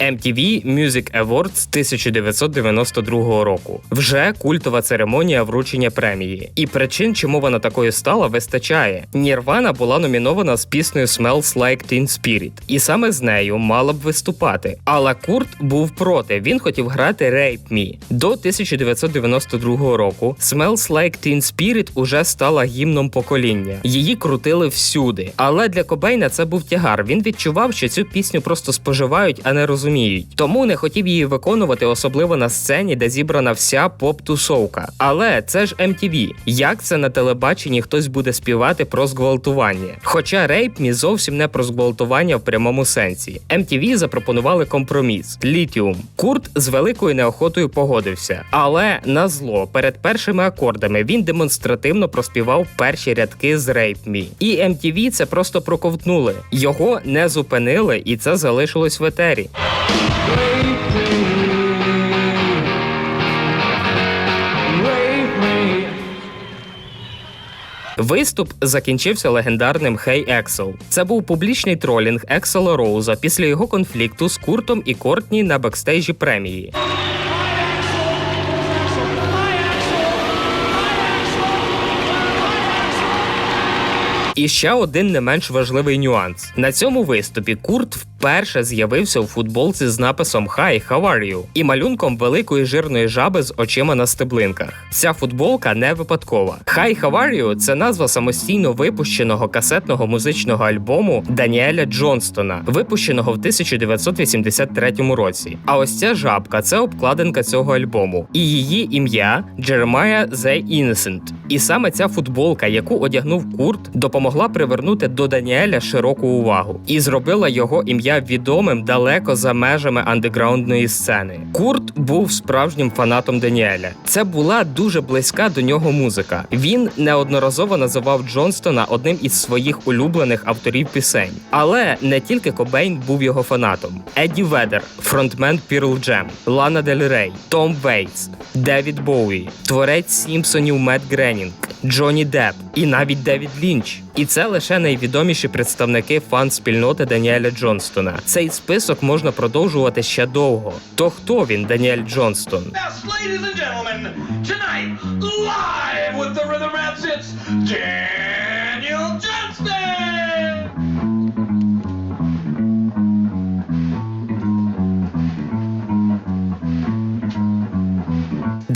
MTV Music Awards 1992 року. Вже культова церемонія вручення премії. І причин, чому вона такою стала, вистачає. Нірвана була номінована з піснею Smells Like Teen Spirit, і саме з нею мала б виступати. Але Курт був проти. Він хотів грати Rape Me. До 1992 року Smells Like Teen Spirit уже стала гімном покоління. Її крутили всюди. Але для Кобейна це був тягар. Він відчував, що цю пісню просто споживають, а не розуміють. Тому не хотів її виконувати, особливо на сцені, де зібрана вся поп-тусовка. Але це ж MTV. Як це на телебаченні хтось буде співати про зґвалтування? Хоча Rape Me зовсім не про зґвалтування в прямому сенсі. MTV запропонували компроміс Літіум. Курт з великою неохотою погодився. Але на зло перед першими акордами він демонстративно проспівав перші рядки з Rape Me. І MTV це просто проковтнули. Його не зупинили, і це залишилось в етері. Виступ закінчився легендарним «Hey Ексел». Це був публічний тролінг Ексела Роуза після його конфлікту з Куртом і Кортні на бекстейджі премії. І ще один не менш важливий нюанс. На цьому виступі Курт вперше з'явився у футболці з написом «Hi, how are you?» і малюнком великої жирної жаби з очима на стеблинках. Ця футболка не випадкова. «Hi, how are you» – це назва самостійно випущеного касетного музичного альбому Даніеля Джонстона, випущеного в 1983 році. А ось ця жабка це обкладинка цього альбому. І її ім'я Джеремая The Innocent. І саме ця футболка, яку одягнув Курт, допомогла привернути до Даніеля широку увагу і зробила його ім'я відомим далеко за межами андеграундної сцени. Курт був справжнім фанатом Даніеля. Це була дуже близька до нього музика. Він неодноразово називав Джонстона одним із своїх улюблених авторів пісень. Але не тільки Кобейн був його фанатом: Едді Ведер, фронтмен Pearl Jam, Лана Дель Рей, Том Вейтс, Девід Боуї, творець Сімпсонів Мет Гренінг, Джонні Депп і навіть Девід Лінч. І це лише найвідоміші представники фан-спільноти Даніеля Джонстона. Цей список можна продовжувати ще довго. То хто він, Даніель Джонстон? Yes, ladies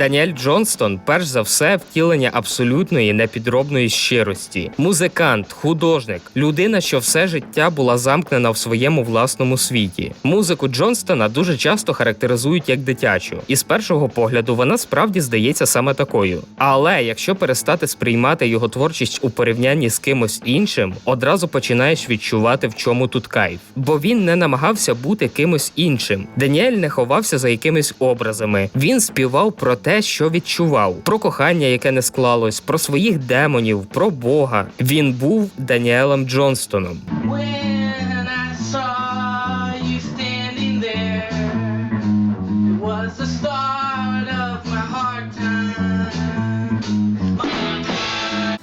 Даніель Джонстон, перш за все, втілення абсолютної непідробної щирості, музикант, художник, людина, що все життя була замкнена в своєму власному світі. Музику Джонстона дуже часто характеризують як дитячу, і з першого погляду вона справді здається саме такою. Але якщо перестати сприймати його творчість у порівнянні з кимось іншим, одразу починаєш відчувати, в чому тут кайф. Бо він не намагався бути кимось іншим. Даніель не ховався за якимись образами. Він співав про те, що відчував, про кохання, яке не склалось, про своїх демонів, про Бога. Він був Даніелем Джонстоном.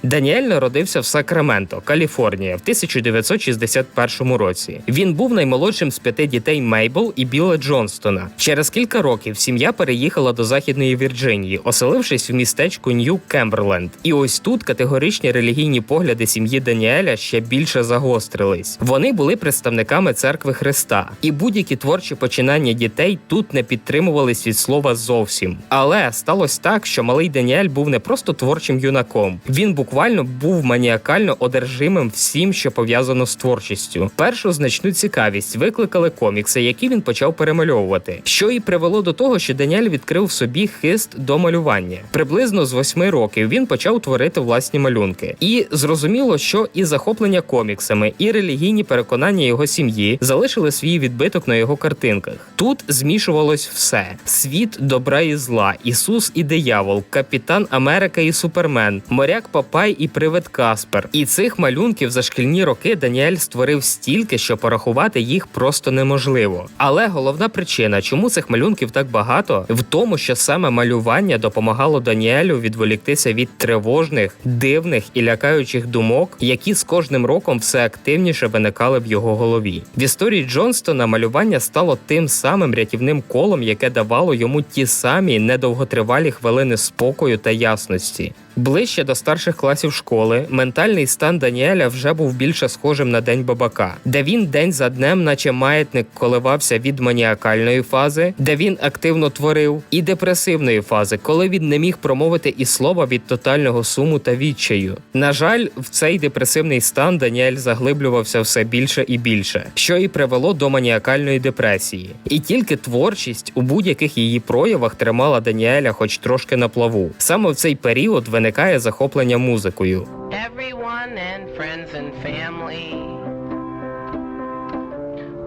Даніель народився в Сакраменто, Каліфорнія, в 1961 році. Він був наймолодшим з п'яти дітей Мейбл і Біла Джонстона. Через кілька років сім'я переїхала до Західної Вірджинії, оселившись в містечку Нью Кемберленд. І ось тут категоричні релігійні погляди сім'ї Даніеля ще більше загострились. Вони були представниками церкви Христа, і будь-які творчі починання дітей тут не підтримувались від слова зовсім. Але сталося так, що малий Даніель був не просто творчим юнаком. Він буквально був маніакально одержимим всім, що пов'язано з творчістю. Першу значну цікавість викликали комікси, які він почав перемальовувати, що і привело до того, що Даніель відкрив в собі хист до малювання. Приблизно з восьми років він почав творити власні малюнки, і зрозуміло, що і захоплення коміксами, і релігійні переконання його сім'ї залишили свій відбиток на його картинках. Тут змішувалось все: світ добра і зла, Ісус і диявол, Капітан Америка і Супермен, моряк Папай Попугай і Привид Каспер. І цих малюнків за шкільні роки Даніель створив стільки, що порахувати їх просто неможливо. Але головна причина, чому цих малюнків так багато, в тому, що саме малювання допомагало Даніелю відволіктися від тривожних, дивних і лякаючих думок, які з кожним роком все активніше виникали в його голові. В історії Джонстона малювання стало тим самим рятівним колом, яке давало йому ті самі недовготривалі хвилини спокою та ясності. Ближче до старших класів школи ментальний стан Даніеля вже був більше схожим на день бабака, де він день за днем, наче маятник, коливався від маніакальної фази, де він активно творив, і депресивної фази, коли він не міг промовити і слова від тотального суму та відчаю. На жаль, в цей депресивний стан Даніель заглиблювався все більше і більше, що і привело до маніакальної депресії. І тільки творчість у будь-яких її проявах тримала Даніеля хоч трошки на плаву. Саме в цей період виникає захоплення музикою. Everyone and friends and family.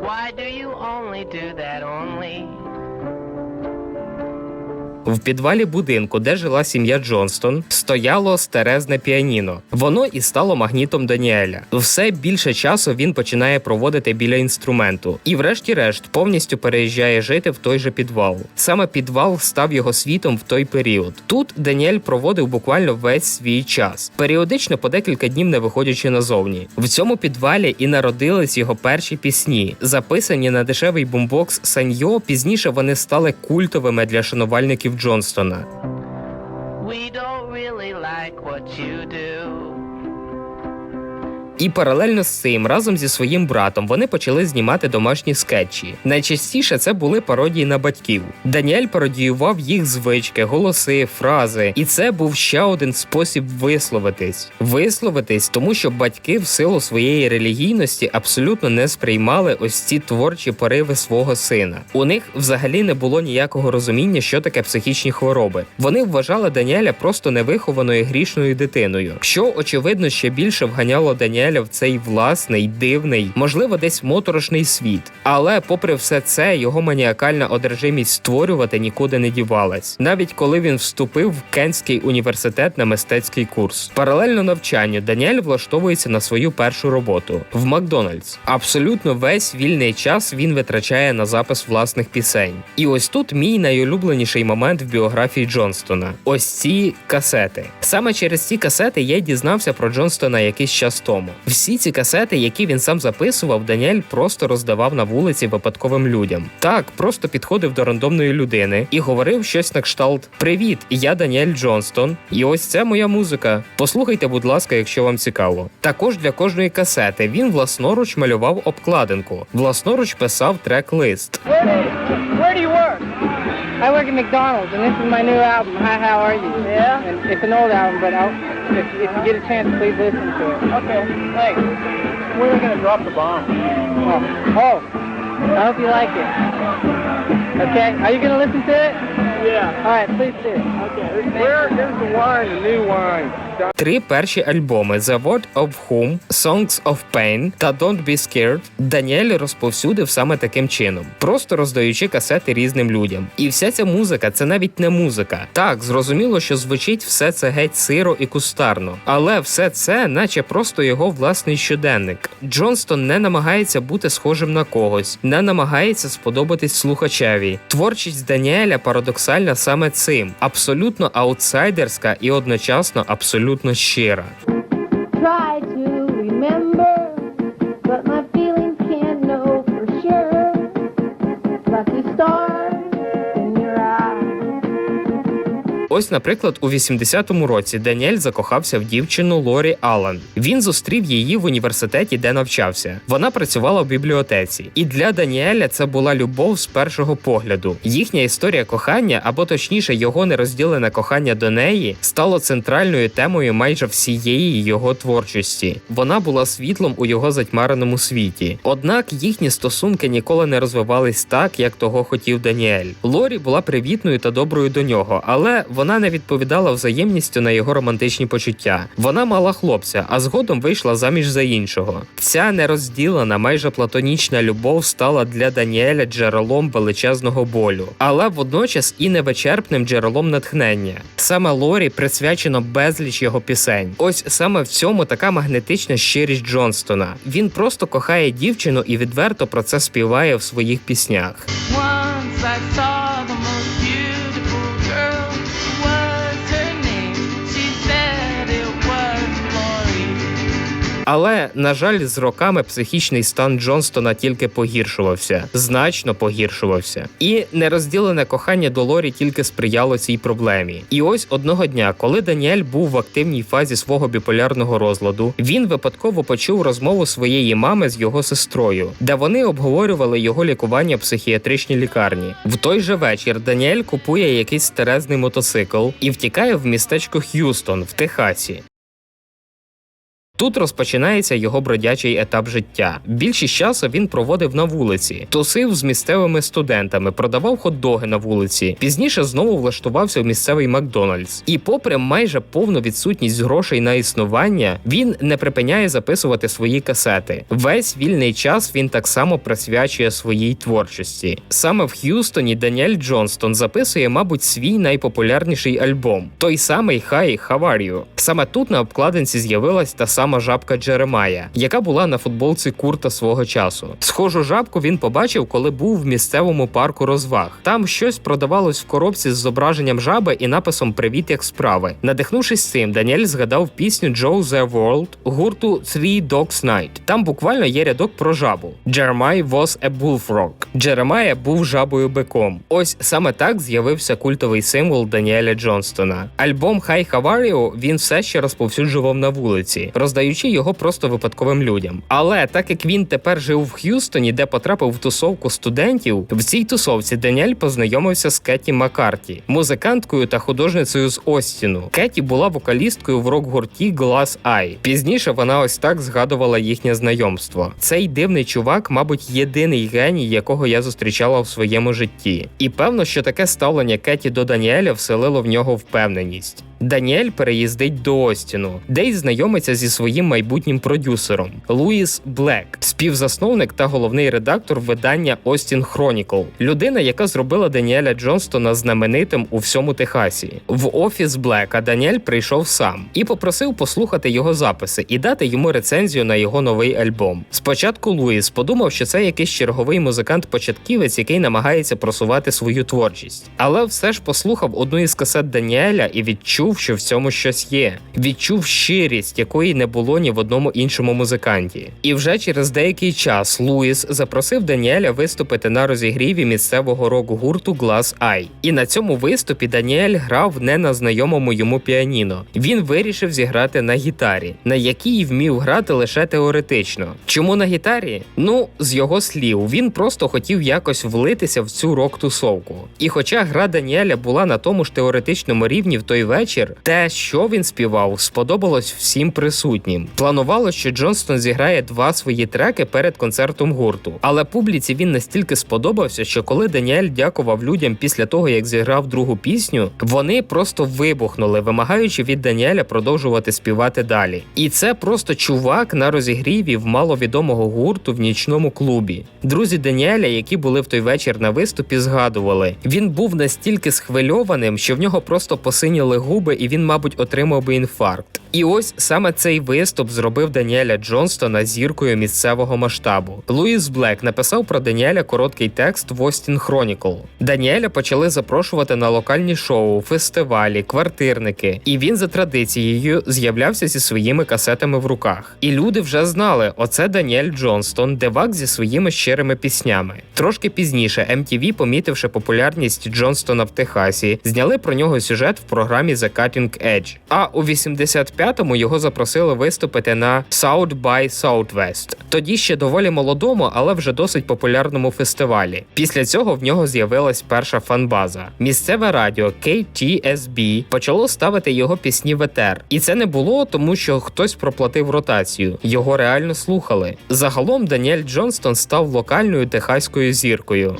Why do you only do that only? В підвалі будинку, де жила сім'я Джонстон, стояло старезне піаніно. Воно і стало магнітом Даніеля. Все більше часу він починає проводити біля інструменту, і, врешті-решт, повністю переїжджає жити в той же підвал. Саме підвал став його світом в той період. Тут Даніель проводив буквально весь свій час, періодично по декілька днів не виходячи назовні. В цьому підвалі і народились його перші пісні, записані на дешевий бумбокс Саньйо. Пізніше вони стали культовими для шанувальників Джонстона. We don't really like what you do. І паралельно з цим, разом зі своїм братом, вони почали знімати домашні скетчі. Найчастіше це були пародії на батьків. Даніель пародіював їх звички, голоси, фрази, і це був ще один спосіб висловитись. Висловитись, тому що батьки в силу своєї релігійності абсолютно не сприймали ось ці творчі пориви свого сина. У них взагалі не було ніякого розуміння, що таке психічні хвороби. Вони вважали Даніеля просто невихованою грішною дитиною, що очевидно ще більше вганяло Даніеля в цей власний, дивний, можливо, десь моторошний світ. Але, попри все це, його маніакальна одержимість створювати нікуди не дівалась, навіть коли він вступив в Кентський університет на мистецький курс. Паралельно навчанню Даніель влаштовується на свою першу роботу в Макдональдс. Абсолютно весь вільний час він витрачає на запис власних пісень. І ось тут мій найулюбленіший момент в біографії Джонстона. Ось ці касети. Саме через ці касети я й дізнався про Джонстона якийсь час тому. Всі ці касети, які він сам записував, Даніель просто роздавав на вулиці випадковим людям. Так, просто підходив до рандомної людини і говорив щось на кшталт: Привіт, я Даніель Джонстон, і ось це моя музика. Послухайте, будь ласка, якщо вам цікаво. Також для кожної касети він власноруч малював обкладинку, власноруч писав трек-лист. I work at McDonald's, and this is my new album. Hi, how are you? Yeah. And it's an old album, but I'll, if, if you get a chance, please listen to it. Okay, thanks. When are we gonna drop the bomb? Oh, oh, I hope you like it. Okay, are you gonna listen to it? Yeah. All right, please do. Okay. Where, there's the wine, the new wine. Три перші альбоми The Word of Whom, Songs of Pain та Don't Be Scared Даніель розповсюдив саме таким чином, просто роздаючи касети різним людям. І вся ця музика це навіть не музика. Так, зрозуміло, що звучить все це геть сиро і кустарно, але все це, наче просто його власний щоденник. Джонстон не намагається бути схожим на когось, не намагається сподобатись слухачеві. Творчість Даніеля парадоксальна саме цим: абсолютно аутсайдерська і одночасно абсолютно щира. try to remember, Ось, наприклад, у 80-му році Даніель закохався в дівчину Лорі Аллен. Він зустрів її в університеті, де навчався. Вона працювала в бібліотеці, і для Даніеля це була любов з першого погляду. Їхня історія кохання, або точніше, його нерозділене кохання до неї, стало центральною темою майже всієї його творчості. Вона була світлом у його затьмареному світі. Однак їхні стосунки ніколи не розвивались так, як того хотів Даніель. Лорі була привітною та доброю до нього, але вона не відповідала взаємністю на його романтичні почуття. Вона мала хлопця, а згодом вийшла заміж за іншого. Ця нерозділена, майже платонічна любов стала для Даніеля джерелом величезного болю, але водночас і невичерпним джерелом натхнення. Саме Лорі присвячено безліч його пісень. Ось саме в цьому така магнетична щирість Джонстона. Він просто кохає дівчину і відверто про це співає в своїх піснях. Once I saw Але на жаль, з роками психічний стан Джонстона тільки погіршувався, значно погіршувався. І нерозділене кохання до Лорі тільки сприяло цій проблемі. І ось одного дня, коли Даніель був в активній фазі свого біполярного розладу, він випадково почув розмову своєї мами з його сестрою, де вони обговорювали його лікування в психіатричній лікарні. В той же вечір Даніель купує якийсь старезний мотоцикл і втікає в містечко Х'юстон в Техасі. Тут розпочинається його бродячий етап життя. Більшість часу він проводив на вулиці, тусив з місцевими студентами, продавав хот-доги на вулиці. Пізніше знову влаштувався в місцевий Макдональдс. І, попри майже повну відсутність грошей на існування, він не припиняє записувати свої касети. Весь вільний час він так само присвячує своїй творчості. Саме в Х'юстоні Даніель Джонстон записує, мабуть, свій найпопулярніший альбом той самий Are You?». Саме тут на обкладинці з'явилась та сама жабка Джеремая, яка була на футболці Курта свого часу. Схожу жабку він побачив, коли був в місцевому парку розваг. Там щось продавалось в коробці з зображенням жаби і написом Привіт, як справи. Надихнувшись цим, Даніель згадав пісню Joe The World гурту Three Dogs Night. Там буквально є рядок про жабу. Jeremiah was a bullfrog. Джеремая був жабою биком. Ось саме так з'явився культовий символ Даніеля Джонстона. Альбом Are You він все ще розповсюджував на вулиці, роздаючи його просто випадковим людям. Але так як він тепер жив в Х'юстоні, де потрапив в тусовку студентів, в цій тусовці Даніель познайомився з Кеті Маккарті, музиканткою та художницею з Остіну. Кеті була вокалісткою в рок-гурті Glass Eye. Пізніше вона ось так згадувала їхнє знайомство. Цей дивний чувак, мабуть, єдиний геній, якого я зустрічала в своєму житті. І певно, що таке ставлення Кеті до Даніеля вселило в нього впевненість. Даніель переїздить до Остіну, де й знайомиться зі своїм майбутнім продюсером Луїс Блек, співзасновник та головний редактор видання Остін Chronicle. людина, яка зробила Даніеля Джонстона знаменитим у всьому Техасі. В офіс Блека Даніель прийшов сам і попросив послухати його записи і дати йому рецензію на його новий альбом. Спочатку Луїс подумав, що це якийсь черговий музикант-початківець, який намагається просувати свою творчість, але все ж послухав одну із касет Даніеля і відчув, що в цьому щось є. Відчув щирість, якої не було ні в одному іншому музиканті. І вже через деякий час Луїс запросив Даніеля виступити на розігріві місцевого рок-гурту Glass Eye. І на цьому виступі Даніель грав не на знайомому йому піаніно. Він вирішив зіграти на гітарі, на якій вмів грати лише теоретично. Чому на гітарі? Ну, з його слів, він просто хотів якось влитися в цю рок-тусовку. І хоча гра Даніеля була на тому ж теоретичному рівні в той вечір, те, що він співав, сподобалось всім присутнім. Планувалось, що Джонстон зіграє два свої треки перед концертом гурту. Але публіці він настільки сподобався, що коли Даніель дякував людям після того, як зіграв другу пісню, вони просто вибухнули, вимагаючи від Даніеля продовжувати співати далі. І це просто чувак на розігріві в маловідомого гурту в нічному клубі. Друзі Даніеля, які були в той вечір на виступі, згадували, він був настільки схвильованим, що в нього просто посиніли губи, і він, мабуть, отримав би інфаркт. І ось саме цей виступ зробив Даніеля Джонстона зіркою місцевого масштабу. Луїс Блек написав про Даніеля короткий текст в Остін Chronicle. Даніеля почали запрошувати на локальні шоу, фестивалі, квартирники, і він за традицією з'являвся зі своїми касетами в руках. І люди вже знали, оце Даніель Джонстон, девак зі своїми щирими піснями. Трошки пізніше MTV, помітивши популярність Джонстона в Техасі, зняли про нього сюжет в програмі The Cutting Edge. А у 85-му його запросили виступити на South by Southwest. Тоді ще доволі молодому, але вже досить популярному фестивалі. Після цього в нього з'явилась перша фанбаза. Місцеве радіо KTSB почало ставити його пісні в етер. І це не було тому, що хтось проплатив ротацію. Його реально слухали. Загалом Даніель Джонстон став локальною техаською зіркою.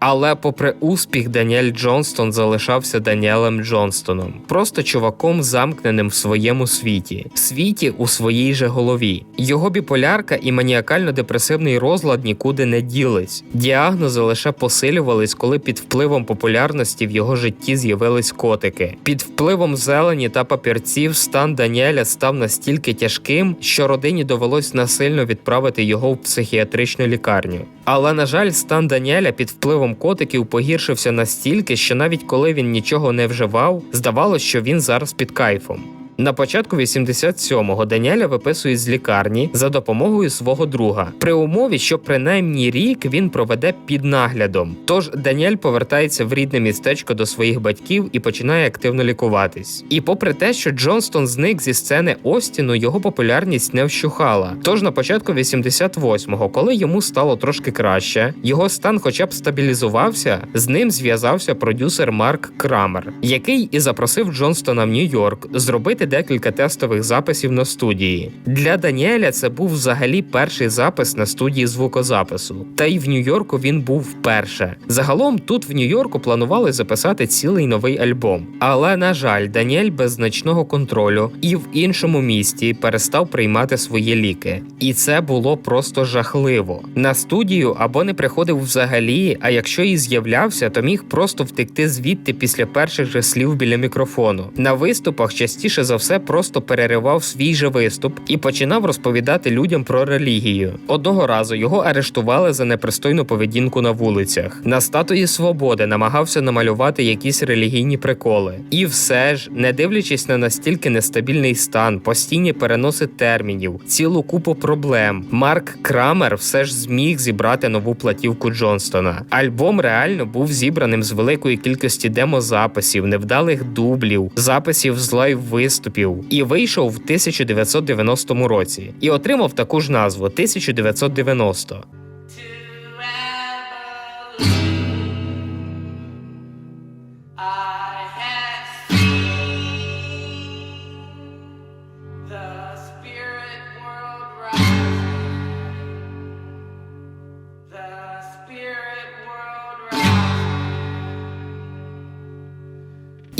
Але, попри успіх, Даніель Джонстон залишався Даніелем Джонстоном, просто чуваком, замкненим в своєму світі, в світі у своїй же голові. Його біполярка і маніакально-депресивний розлад нікуди не ділись. Діагнози лише посилювались, коли під впливом популярності в його житті з'явились котики. Під впливом зелені та папірців стан Даніеля став настільки тяжким, що родині довелось насильно відправити його в психіатричну лікарню. Але на жаль, стан Даніеля під впливом котиків погіршився настільки, що навіть коли він нічого не вживав, здавалося, що він зараз під кайфом. На початку 87-го Даніеля виписують з лікарні за допомогою свого друга, при умові, що принаймні рік він проведе під наглядом. Тож Даніель повертається в рідне містечко до своїх батьків і починає активно лікуватись. І попри те, що Джонстон зник зі сцени Остіну, його популярність не вщухала. Тож на початку 88-го, коли йому стало трошки краще, його стан, хоча б стабілізувався, з ним зв'язався продюсер Марк Крамер, який і запросив Джонстона в Нью-Йорк зробити декілька тестових записів на студії. Для Даніеля це був взагалі перший запис на студії звукозапису. Та й в Нью-Йорку він був вперше. Загалом тут в Нью-Йорку планували записати цілий новий альбом. Але на жаль, Даніель без значного контролю і в іншому місті перестав приймати свої ліки. І це було просто жахливо. На студію або не приходив взагалі, а якщо і з'являвся, то міг просто втекти звідти після перших же слів біля мікрофону. На виступах частіше за все просто переривав свій же виступ і починав розповідати людям про релігію. Одного разу його арештували за непристойну поведінку на вулицях. На статуї свободи намагався намалювати якісь релігійні приколи. І все ж, не дивлячись на настільки нестабільний стан, постійні переноси термінів, цілу купу проблем, Марк Крамер все ж зміг зібрати нову платівку Джонстона. Альбом реально був зібраним з великої кількості демозаписів, невдалих дублів, записів з лайв виступів і вийшов в 1990 році і отримав таку ж назву 1990.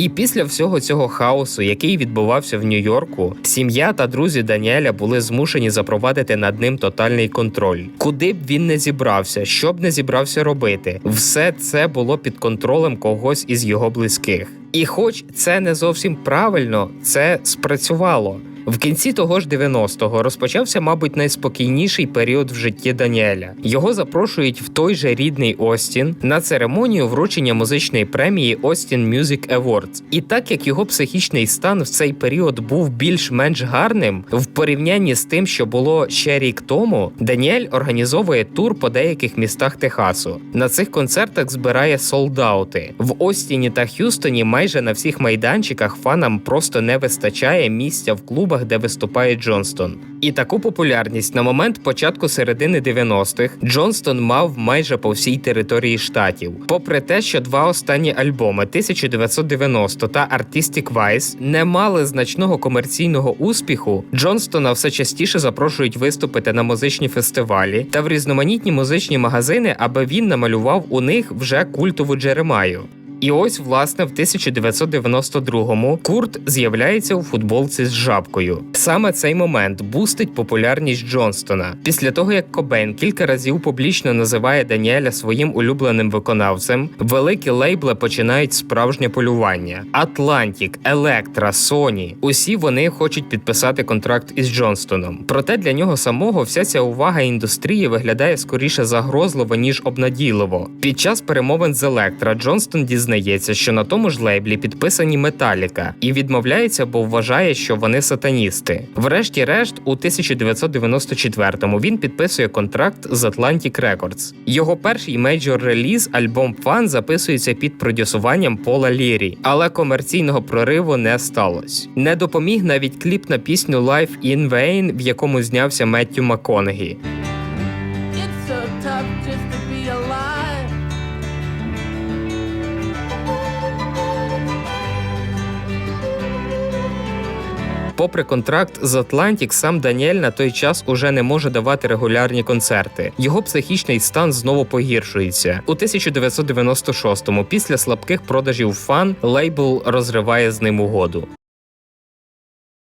І після всього цього хаосу, який відбувався в Нью-Йорку, сім'я та друзі Даніеля були змушені запровадити над ним тотальний контроль. Куди б він не зібрався, що б не зібрався робити, все це було під контролем когось із його близьких. І хоч це не зовсім правильно, це спрацювало. В кінці того ж 90-го розпочався, мабуть, найспокійніший період в житті Даніеля. Його запрошують в той же рідний Остін на церемонію вручення музичної премії Austin Music Awards. І так як його психічний стан в цей період був більш-менш гарним в порівнянні з тим, що було ще рік тому, Даніель організовує тур по деяких містах Техасу. На цих концертах збирає солдаути в Остіні та Х'юстоні. Майже на всіх майданчиках фанам просто не вистачає місця в клубах, де виступає Джонстон. І таку популярність на момент початку середини 90-х Джонстон мав майже по всій території штатів. Попри те, що два останні альбоми 1990 та Artistic Vice не мали значного комерційного успіху, Джонстона все частіше запрошують виступити на музичні фестивалі та в різноманітні музичні магазини, аби він намалював у них вже культову Джеремаю. І ось, власне, в 1992-му Курт з'являється у футболці з жабкою. Саме цей момент бустить популярність Джонстона. Після того, як Кобейн кілька разів публічно називає Даніеля своїм улюбленим виконавцем, великі лейбли починають справжнє полювання: Атлантік, Електра, Sony – усі вони хочуть підписати контракт із Джонстоном. Проте для нього самого вся ця увага індустрії виглядає скоріше загрозливо ніж обнадійливо. Під час перемовин з Електра Джонстон дізнається, що на тому ж лейблі підписані Металіка і відмовляється, бо вважає, що вони сатаністи. Врешті-решт, у 1994-му він підписує контракт з Atlantic Records. Його перший мейджор реліз, альбом Фан, записується під продюсуванням Пола Лірі, але комерційного прориву не сталося. Не допоміг навіть кліп на пісню Life in Vain, в якому знявся Меттю МакКонегі. Попри контракт з Atlantic, сам Даніель на той час уже не може давати регулярні концерти. Його психічний стан знову погіршується. У 1996-му, після слабких продажів фан, лейбл розриває з ним угоду.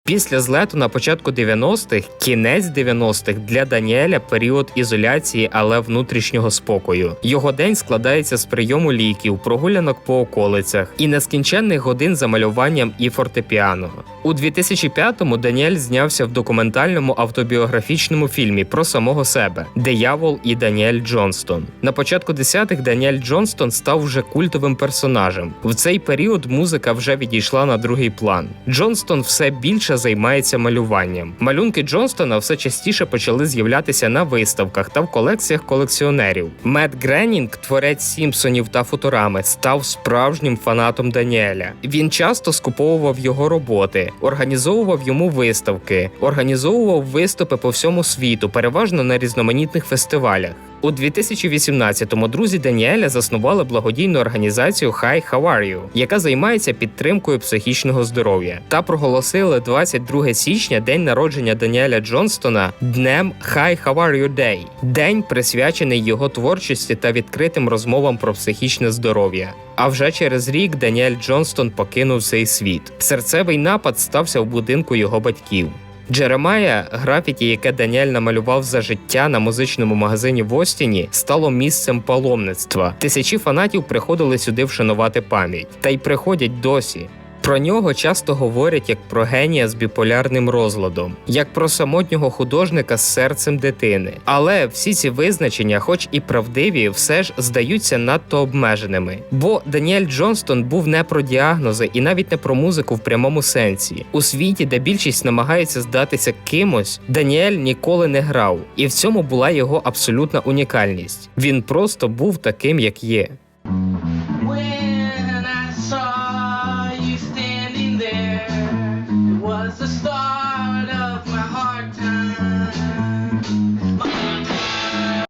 Після злету на початку 90-х, кінець 90-х для Даніеля період ізоляції, але внутрішнього спокою. Його день складається з прийому ліків, прогулянок по околицях і нескінченних годин за малюванням і фортепіано. У 2005-му Даніель знявся в документальному автобіографічному фільмі про самого себе Диявол і Даніель Джонстон. На початку 10-х Даніель Джонстон став вже культовим персонажем. В цей період музика вже відійшла на другий план. Джонстон все більше займається малюванням. Малюнки Джонстона все частіше почали з'являтися на виставках та в колекціях колекціонерів. Мет Гренінг, творець Сімпсонів та Футурами, став справжнім фанатом Даніеля. Він часто скуповував його роботи, організовував йому виставки, організовував виступи по всьому світу, переважно на різноманітних фестивалях. У 2018-му друзі Даніеля заснували благодійну організацію Hi How Are You, яка займається підтримкою психічного здоров'я, та проголосили 22 січня день народження Даніеля Джонстона днем Hi How Are You Day – день присвячений його творчості та відкритим розмовам про психічне здоров'я. А вже через рік Даніель Джонстон покинув цей світ. Серцевий напад стався в будинку його батьків. Джеремая, графіті, яке Даніель намалював за життя на музичному магазині в Остіні, стало місцем паломництва. Тисячі фанатів приходили сюди вшанувати пам'ять, та й приходять досі. Про нього часто говорять як про генія з біполярним розладом, як про самотнього художника з серцем дитини. Але всі ці визначення, хоч і правдиві, все ж здаються надто обмеженими. Бо Даніель Джонстон був не про діагнози і навіть не про музику в прямому сенсі. У світі, де більшість намагається здатися кимось, Даніель ніколи не грав, і в цьому була його абсолютна унікальність. Він просто був таким, як є.